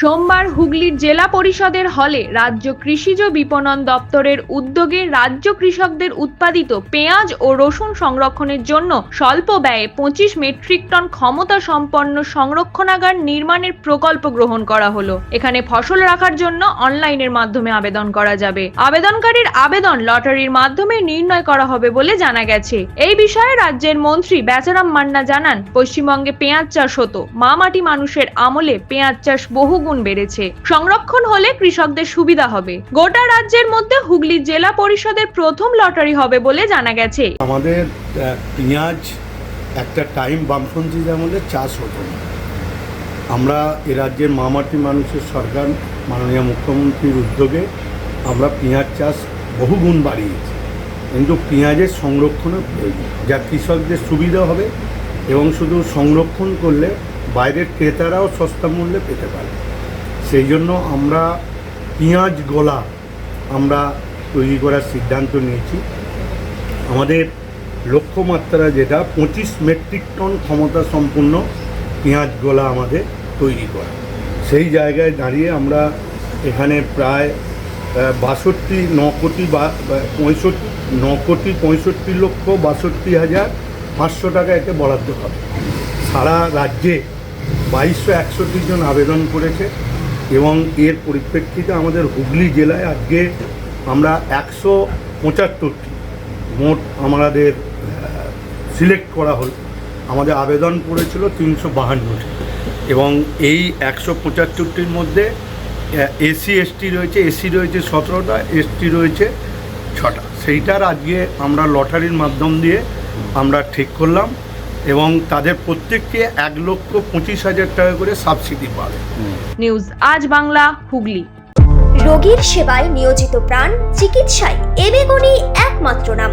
সোমবার হুগলির জেলা পরিষদের হলে রাজ্য কৃষিজ বিপণন দপ্তরের উদ্যোগে রাজ্য কৃষকদের উৎপাদিত পেঁয়াজ ও রসুন সংরক্ষণের জন্য স্বল্প ব্যয়ে পঁচিশ মেট্রিক টন ক্ষমতা সম্পন্ন সংরক্ষণাগার নির্মাণের প্রকল্প গ্রহণ করা হলো। এখানে ফসল রাখার জন্য অনলাইনের মাধ্যমে আবেদন করা যাবে। আবেদনকারীর আবেদন লটারির মাধ্যমে নির্ণয় করা হবে বলে জানা গেছে। এই বিষয়ে রাজ্যের মন্ত্রী বেচারাম মান্না জানান, পশ্চিমবঙ্গে পেঁয়াজ চাষ হতো। মা মাটি মানুষের আমলে পেঁয়াজ চাষ বহুগুণ বেড়েছে। সংরক্ষণ হলে কৃষকদের সুবিধা হবে। গোটা রাজ্যের মধ্যে হুগলি জেলা পরিষদের প্রথম লটারি হবে বলে জানা গেছে। আমাদের পেঁয়াজ একটা টাইম বামপন্থী আমলে চাষ হতো আমরা এ রাজ্যের মামাটি মানুষের সরকার, মাননীয় মুখ্যমন্ত্রীর উদ্যোগে আমরা পেঁয়াজ চাষ বহুগুণ বাড়িয়েছি। কিন্তু পেঁয়াজের সংরক্ষণও প্রয়োজন। যা কৃষকদের সুবিধা হবে এবং শুধু সংরক্ষণ করলে বাইরের ক্রেতারাও সস্তা মূল্যে পেতে পারে সেই জন্য আমরা পেঁয়াজ গোলা আমরা তৈরি করার সিদ্ধান্ত নিয়েছি। আমাদের লক্ষ্যমাত্রা যেটা, পঁচিশ মেট্রিক টন ক্ষমতা সম্পূর্ণ পেঁয়াজ গোলা আমাদের তৈরি করা। সেই জায়গায় দাঁড়িয়ে আমরা এখানে প্রায় বাষট্টি, ন কোটি বা, পঁয়ষট্টি, ন কোটি পঁয়ষট্টি লক্ষ বাষট্টি হাজার পাঁচশো টাকা এতে বরাদ্দ হবে। সারা রাজ্যে বাইশশো একষট্টি জন আবেদন করেছে। এবং এর পরিপ্রেক্ষিতে আমাদের হুগলি জেলায় আজকে আমরা একশো পঁচাত্তরটি মোট আমাদের সিলেক্ট করা হল। আমাদের আবেদন পড়েছিল তিনশো বাহান্নটি এবং এই একশো পঁচাত্তরটির মধ্যে এসি, এসটি রয়েছে, এসি রয়েছে সতেরোটা, এসটি রয়েছে ছটা। সেইটার আজকে আমরা লটারির মাধ্যম দিয়ে আমরা ঠিক করলাম। এবং তাদের প্রত্যেককে এক লক্ষ পঁচিশ হাজার টাকা করে সাবসিডি পাবে। নিউজ আজ বাংলা হুগলি। রোগীর সেবায় নিয়োজিত প্রাণ চিকিৎসায় এবেগুনি একমাত্র নাম।